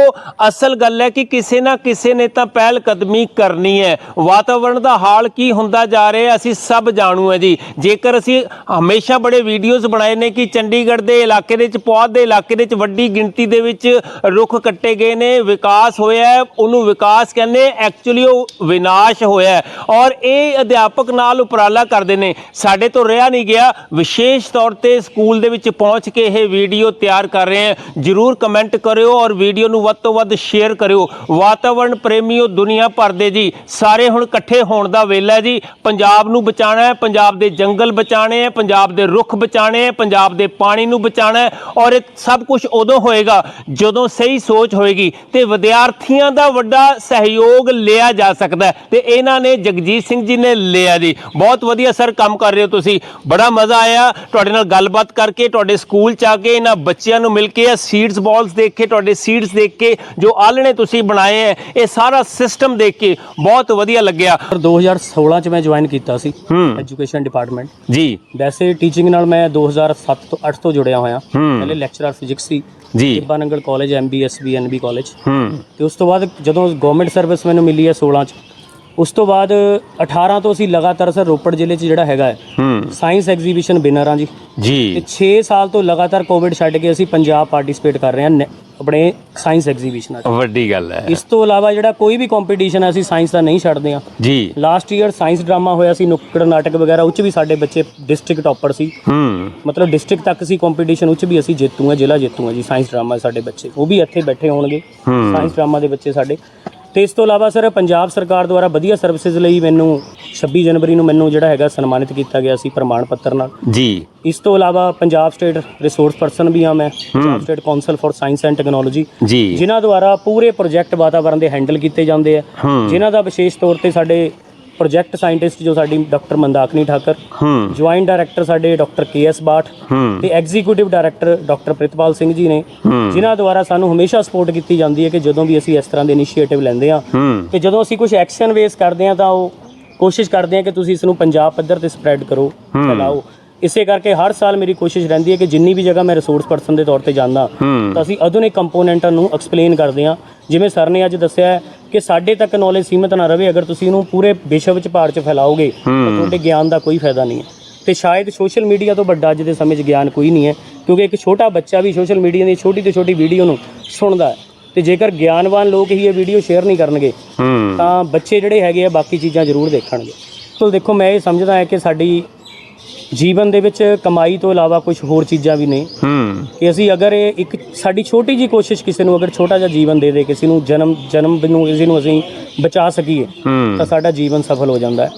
ਅਸਲ ਗੱਲ ਹੈ ਕਿ ਕਿਸੇ ਨਾ ਕਿਸੇ ਨੇ ਤਾਂ ਪਹਿਲ ਕਦਮੀ ਕਰਨੀ ਹੈ। ਵਾਤਾਵਰਣ ਦਾ ਹਾਲ ਕੀ ਹੁੰਦਾ ਜਾ ਰਿਹਾ, ਅਸੀਂ ਸਭ ਜਾਣੂ ਹੈ ਜੀ। ਜੇਕਰ ਅਸੀਂ ਹਮੇਸ਼ਾ ਬੜੇ ਵੀਡੀਓਜ਼ ਬਣਾਏ ਨੇ ਕਿ ਚੰਡੀਗੜ੍ਹ ਦੇ ਇਲਾਕੇ ਦੇ ਵਿੱਚ ਪੌਦ ਦੇ ਇਲਾਕੇ ਦੇ ਵਿੱਚ ਵੱਡੀ ਗਿਣਤੀ ਦੇ ਵਿੱਚ ਰੁੱਖ ਕੱਟੇ ਗਏ ਨੇ, ਵਿਕਾਸ ਹੋਇਆ ਹੈ, ਉਹਨੂੰ ਵਿਕਾਸ ਕਹਿੰਦੇ ਐਕਚੁਅਲੀ ਉਹ ਵਿਨਾਸ਼ ਹੋਇਆ ਹੈ। ਔਰ ਇਹ ਅਧਿਆਪਕ ਨਾਲ ਉਪਰਾਲਾ ਕਰਦੇ ਨੇ। ਸਾਡੇ ਤੋਂ ਰਿਹਾ ਨਹੀਂ ਗਿਆ। ਵਿਸ਼ੇਸ਼ ਤੌਰ ਤੇ ਸਕੂਲ ਦੇ ਵਿੱਚ ਪਹੁੰਚ ਕੇ ਇਹ ਵੀਡੀਓ ਤਿਆਰ ਕਰ ਰਹੇ ਹਾਂ। ਜਰੂਰ ਕਮੈਂਟ ਕਰਿਓ ਔਰ ਵੀਡੀਓ ਨੂੰ ਵੱਧ ਤੋਂ ਵੱਧ ਸ਼ੇਅਰ ਕਰਿਓ। ਵਾਤਾਵਰਣ ਪ੍ਰੇਮੀਓ ਦੁਨੀਆ ਭਰ ਦੇ ਜੀ। ਸਾਰੇ ਹੁਣ ਇਕੱਠੇ ਹੋਣ ਦਾ ਵੇਲਾ ਜੀ। ਪੰਜਾਬ ਨੂੰ ਬਚਾਉਣਾ ਹੈ, ਪੰਜਾਬ ਦੇ ਜੰਗਲ ਬਚਾਣੇ ਹੈ, ਪੰਜਾਬ ਦੇ ਰੁੱਖ ਬਚਾਣੇ ਹੈ, ਪੰਜਾਬ ਦੇ ਪਾਣੀ ਨੂੰ ਬਚਾਉਣਾ ਹੈ ਔਰ ਇਹ ਸਭ ਕੁਝ ਉਦੋਂ ਹੋਏਗਾ ਜਦੋਂ ਸਹੀ ਸੋਚ ਹੋਏਗੀ ਤੇ ਵਿਦਿਆਰਥੀਆਂ ਦਾ ਵੱਡਾ ਸਹਿਯੋਗ ਲਿਆ ਜਾ ਸਕਦਾ ਹੈ ਤੇ ਇਹਨਾਂ ਨੇ ਜਗਜੀਤ ਸਿੰਘ ਜੀ ਨੇ ਲਿਆ ਜੀ। ਬਹੁਤ ਵਧੀਆ ਸਰ ਕੰਮ ਕਰ ਰਹੇ ਹੋ ਤੁਸੀਂ। ਬੜਾ ਮਜ਼ਾ ਆਇਆ ਤੁਹਾਡੇ ਨਾਲ ਗੱਲਬਾਤ ਕਰਕੇ, ਤੁਹਾਡੇ ਸਕੂਲ ਚ ਆ ਕੇ, ਇਹਨਾਂ ਬੱਚਿਆਂ ਨੂੰ ਮਿਲ ਕੇ ਆ ਸੀਡਸ ਬਾਲਸ ਦੇਖ ਕੇ, ਤੁਹਾਡੇ ਸੀਡਸ ਦੇਖ ਕੇ ਜੋ ਆਲਣੇ ਤੁਸੀਂ ਬਣਾਏ ਹੈ, ਇਹ ਸਾਰਾ ਸਿਸਟਮ ਦੇਖ ਕੇ ਬਹੁਤ ਵਧੀਆ ਲੱਗਿਆ। ਪਰ 2016 ਚ ਮੈਂ ਜੁਆਇਨ ਕੀਤਾ ਸੀ ਹੂੰ। ਐਜੂਕੇਸ਼ਨ ਡਿਪਾਰਟਮੈਂਟ ਜੀ। ਵੈਸੇ ਟੀਚਿੰਗ ਨਾਲ ਮੈਂ 2007 ਤੋਂ 8 ਤੋਂ ਜੁੜਿਆ ਹੋਇਆ। ਹੂੰ। ਪਹਿਲੇ ਲੈਕਚਰਰ ਫਿਜ਼ਿਕਸ ਸੀ ਜੀ। Tibba Nangal college MBSB NB college ਹੂੰ। ਤੇ ਉਸ ਤੋਂ ਬਾਅਦ ਜਦੋਂ ਗਵਰਨਮੈਂਟ ਸਰਵਿਸ ਮੈਨੂੰ ਮਿਲੀ ਹੈ 16 ਚ ਉਸ ਤੋਂ ਬਾਅਦ 18 ਤੋਂ ਅਸੀਂ ਲਗਾਤਾਰ ਸਰ ਰੋਪੜ ਜ਼ਿਲ੍ਹੇ 'ਚ ਜਿਹੜਾ ਹੈਗਾ ਹੈ ਹੂੰ। ਸਾਇੰਸ ਐਗਜ਼ੀਬਿਸ਼ਨ ਵਿਨਰ ਹਾਂ ਜੀ। ਤੇ ਜੀ 6 ਸਾਲ ਤੋਂ ਲਗਾਤਾਰ ਕੋਵਿਡ ਛੱਡ ਕੇ ਅਸੀਂ ਪੰਜਾਬ ਪਾਰਟਿਸਿਪੇਟ ਕਰ ਰਹੇ ਹਾਂ ਨੈ- ਆਪਣੇ ਸਾਇੰਸ ਐਗਜ਼ੀਬਿਸ਼ਨਾਂ 'ਚ ਵੱਡੀ ਗੱਲ ਹੈ। ਇਸ ਤੋਂ ਇਲਾਵਾ ਜਿਹੜਾ ਕੋਈ ਵੀ ਕੰਪੀਟੀਸ਼ਨ ਹੈ ਅਸੀਂ ਸਾਇੰਸ ਦਾ ਨਹੀਂ ਛੱਡਦੇ ਹਾਂ। ਜੀ। ਲਾਸਟ ਈਅਰ ਸਾਇੰਸ ਡਰਾਮਾ ਹੋਇਆ ਸੀ ਨੁੱਕੜ ਨਾਟਕ ਵਗੈਰਾ ਉੱਚ ਵੀ ਸਾਡੇ ਬੱਚੇ ਡਿਸਟ੍ਰਿਕਟ ਟੌਪਰ ਸੀ। ਹੂੰ। ਮਤਲਬ ਡਿਸਟ੍ਰਿਕਟ ਤੱਕ ਸੀ ਕੰਪੀਟੀਸ਼ਨ ਉੱਚ ਵੀ ਅਸੀਂ ਜੇਤੂ ਹਾਂ ਜ਼ਿਲ੍ਹਾ ਜੇਤੂ ਹਾਂ ਜੀ ਸਾਇੰਸ ਡਰਾਮਾ ਸਾਡੇ ਬੱਚੇ। ਉਹ ਵੀ ਇੱਥੇ ਬੈਠੇ ਹੋਣਗੇ। ਸਾਇੰਸ ਡਰਾਮਾ ਦੇ ਬੱਚੇ ਸਾਡੇ। ਤੇ ਇਸ ਤੋਂ ਇਲਾਵਾ ਸਰ ਪੰਜਾਬ ਸਰਕਾਰ ਦੁਆਰਾ ਵਧੀਆ ਸਰਵਿਸਿਜ਼ ਲਈ ਮੈਨੂੰ 26 ਜਨਵਰੀ ਨੂੰ ਮੈਨੂੰ ਜਿਹੜਾ ਹੈਗਾ ਸਨਮਾਨਿਤ ਕੀਤਾ ਗਿਆ ਸੀ ਪ੍ਰਮਾਣ ਪੱਤਰ ਨਾਲ। ਜੀ। ਇਸ ਤੋਂ ਇਲਾਵਾ ਪੰਜਾਬ ਸਟੇਟ ਰਿਸੋਰਸ ਪਰਸਨ ਵੀ ਹਾਂ ਮੈਂ Punjab state council for science and technology ਜੀ। ਜਿਨ੍ਹਾਂ ਦੁਆਰਾ ਪੂਰੇ ਪ੍ਰੋਜੈਕਟ ਵਾਤਾਵਰਣ ਦੇ ਹੈਂਡਲ ਕੀਤੇ ਜਾਂਦੇ ਆ। ਜਿਨ੍ਹਾਂ ਦਾ ਵਿਸ਼ੇਸ਼ ਤੌਰ ਤੇ ਸਾਡੇ ਪ੍ਰੋਜੈਕਟ ਸਾਇੰਟਿਸਟ ਜੋ ਸਾਡੀ ਡਾਕਟਰ ਮੰਦਾਕਨੀ ਠਾਕਰ ਹੂੰ। ਜੁਆਇੰਟ ਡਾਇਰੈਕਟਰ ਸਾਡੇ ਡਾਕਟਰ ਕੇ ਐਸ ਬਾਠ ਹੂੰ। ਤੇ executive director doctor Pritpal Singh ji ਨੇ। ਜਿਨ੍ਹਾਂ ਦੁਆਰਾ ਸਾਨੂੰ ਹਮੇਸ਼ਾ ਸਪੋਰਟ ਕੀਤੀ ਜਾਂਦੀ ਹੈ ਕਿ ਜਦੋਂ ਵੀ ਅਸੀਂ ਇਸ ਤਰ੍ਹਾਂ ਦੇ ਇਨੀਸ਼ੀਏਟਿਵ ਲੈਂਦੇ ਹੂੰ ਕਿ ਜਦੋਂ ਅਸੀਂ ਕੁਝ ਐਕਸ਼ਨ ਵੇਸ ਕਰਦੇ ਹਾਂ ਤਾਂ ਉਹ ਕੋਸ਼ਿਸ਼ ਕਰਦੇ ਹਾਂ ਕਿ ਤੁਸੀਂ ਇਸ ਨੂੰ ਪੰਜਾਬ ਪੱਧਰ ਤੇ ਸਪਰੈਡ ਕਰੋ ਫੈਲਾਓ। ਇਸੇ ਕਰਕੇ ਹਰ ਸਾਲ ਮੇਰੀ ਕੋਸ਼ਿਸ਼ ਰਹਿੰਦੀ ਹੈ ਕਿ ਜਿੰਨੀ ਵੀ ਜਗ੍ਹਾ ਮੈਂ ਰਿਸੋਰਸ ਪਰਸਨ ਦੇ ਤੌਰ ਤੇ ਜਾਂਦਾ ਤਾਂ ਅਸੀਂ ਆਧੁਨਿਕ ਕੰਪੋਨੈਂਟਾਂ ਨੂੰ ਐਕਸਪਲੇਨ ਕਰਦੇ ਹਾਂ ਜਿਵੇਂ ਸਰ ਨੇ ਅੱਜ ਦੱਸਿਆ ਕਿ ਸਾਡੇ ਤੱਕ ਨੌਲੇਜ ਸੀਮਿਤ ਨਾ ਰਵੇ ਅਗਰ ਤੁਸੀਂ ਇਹਨੂੰ ਪੂਰੇ ਵਿਸ਼ਵ ਵਿੱਚ ਭਾਰ 'ਚ ਫੈਲਾਓਗੇ ਤਾਂ ਤੁਹਾਡੇ ਗਿਆਨ ਦਾ ਕੋਈ ਫਾਇਦਾ ਨਹੀਂ ਹੈ। ਤੇ ਸ਼ਾਇਦ ਸੋਸ਼ਲ ਮੀਡੀਆ ਤੋਂ ਵੱਡਾ ਅੱਜ ਦੇ ਸਮੇਂ 'ਚ ਗਿਆਨ ਕੋਈ ਨਹੀਂ ਹੈ ਕਿਉਂਕਿ ਇੱਕ ਛੋਟਾ ਬੱਚਾ ਵੀ ਸੋਸ਼ਲ ਮੀਡੀਆ ਦੀ ਛੋਟੀ ਤੋਂ ਛੋਟੀ ਵੀਡੀਓ ਨੂੰ ਸੁਣਦਾ ਹੈ। ਤੇ ਜੇਕਰ ਗਿਆਨਵਾਨ ਲੋਕ ਹੀ ਇਹ ਵੀਡੀਓ ਸ਼ੇਅਰ ਨਹੀਂ ਕਰਨਗੇ ਤਾਂ ਬੱਚੇ ਜਿਹੜੇ ਹੈਗੇ ਆ ਬਾਕੀ ਚੀਜ਼ਾਂ ਜ਼ਰੂਰ ਦੇਖਣਗੇ। ਸੋ ਦੇਖੋ ਮੈਂ ਇਹ ਸਮਝਦਾ ਹਾਂ ਕਿ ਸਾਡੀ ਜੀਵਨ ਦੇ ਵਿੱਚ ਕਮਾਈ ਤੋਂ ਇਲਾਵਾ ਕੁਝ ਹੋਰ ਚੀਜ਼ਾਂ ਵੀ ਨੇ। ਹੂੰ। ਕਿ ਅਸੀਂ ਅਗਰ ਇਹ ਇੱਕ ਸਾਡੀ ਛੋਟੀ ਜੀ ਕੋਸ਼ਿਸ਼ ਕਿਸੇ ਨੂੰ ਅਗਰ ਛੋਟਾ ਜਿਹਾ ਜੀਵਨ ਦੇ ਦੇ ਕਿਸੇ ਨੂੰ ਜਨਮ ਜਨਮ ਨੂੰ ਕਿਸੇ ਨੂੰ ਅਸੀਂ ਬਚਾ ਸਕੀਏ ਹੂੰ। ਤਾਂ ਸਾਡਾ ਜੀਵਨ ਸਫਲ ਹੋ ਜਾਂਦਾ ਹੈ।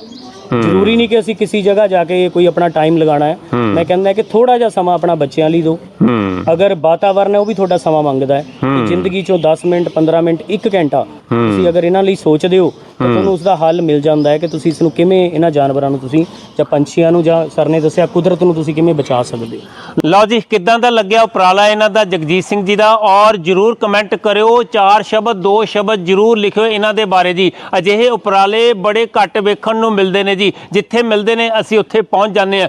ਜ਼ਰੂਰੀ ਨਹੀਂ ਕਿ ਅਸੀਂ ਕਿਸੇ ਜਗ੍ਹਾ ਜਾ ਕੇ ਕੋਈ ਆਪਣਾ ਟਾਈਮ ਲਗਾਉਣਾ ਹੈ। ਮੈਂ ਕਹਿੰਦਾ ਕਿ ਥੋੜਾ ਜਿਹਾ ਸਮਾਂ ਆਪਣਾ ਬੱਚਿਆਂ ਲਈ ਦਿਓ। ਅਗਰ ਵਾਤਾਵਰਨ ਹੈ ਉਹ ਵੀ ਤੁਹਾਡਾ ਸਮਾਂ ਮੰਗਦਾ ਹੈ। ਜ਼ਿੰਦਗੀ ਚੋਂ 10 ਮਿੰਟ 15 ਮਿੰਟ 1 ਘੰਟਾ ਤੁਸੀਂ ਅਗਰ ਇਹਨਾਂ ਲਈ ਸੋਚਦੇ ਹੋ ਤਾਂ ਤੁਹਾਨੂੰ ਉਸ ਦਾ ਹੱਲ ਮਿਲ ਜਾਂਦਾ ਹੈ ਕਿ ਤੁਸੀਂ ਇਸ ਨੂੰ ਕਿਵੇਂ ਇਹਨਾਂ ਜਾਨਵਰਾਂ ਨੂੰ ਤੁਸੀਂ ਜਾਂ ਪੰਛੀਆਂ ਨੂੰ ਜਾਂ ਸਰ ਨੇ ਦੱਸਿਆ ਕੁਦਰਤ ਨੂੰ ਤੁਸੀਂ ਕਿਵੇਂ ਬਚਾ ਸਕਦੇ ਹੋ? ਲਓ ਜੀ ਕਿਦਾਂ ਦਾ ਲੱਗਿਆ ਉਪਰਾਲਾ ਇਹਨਾਂ ਦਾ ਜਗਜੀਤ ਸਿੰਘ ਜੀ ਦਾ? ਔਰ ਜਰੂਰ ਕਮੈਂਟ ਕਰਿਓ ਚਾਰ ਸ਼ਬਦ ਦੋ ਸ਼ਬਦ ਜਰੂਰ ਲਿਖਿਓ ਇਹਨਾਂ ਦੇ ਬਾਰੇ ਜੀ। ਅਜਿਹੇ ਉਪਰਾਲੇ ਬੜੇ ਘੱਟ ਵੇਖਣ ਨੂੰ ਮਿਲਦੇ ਨੇ ਜੀ। ਜਿੱਥੇ ਮਿਲਦੇ ਨੇ ਅਸੀਂ ਉੱਥੇ ਪਹੁੰਚ ਜਾਂਦੇ ਹਾਂ।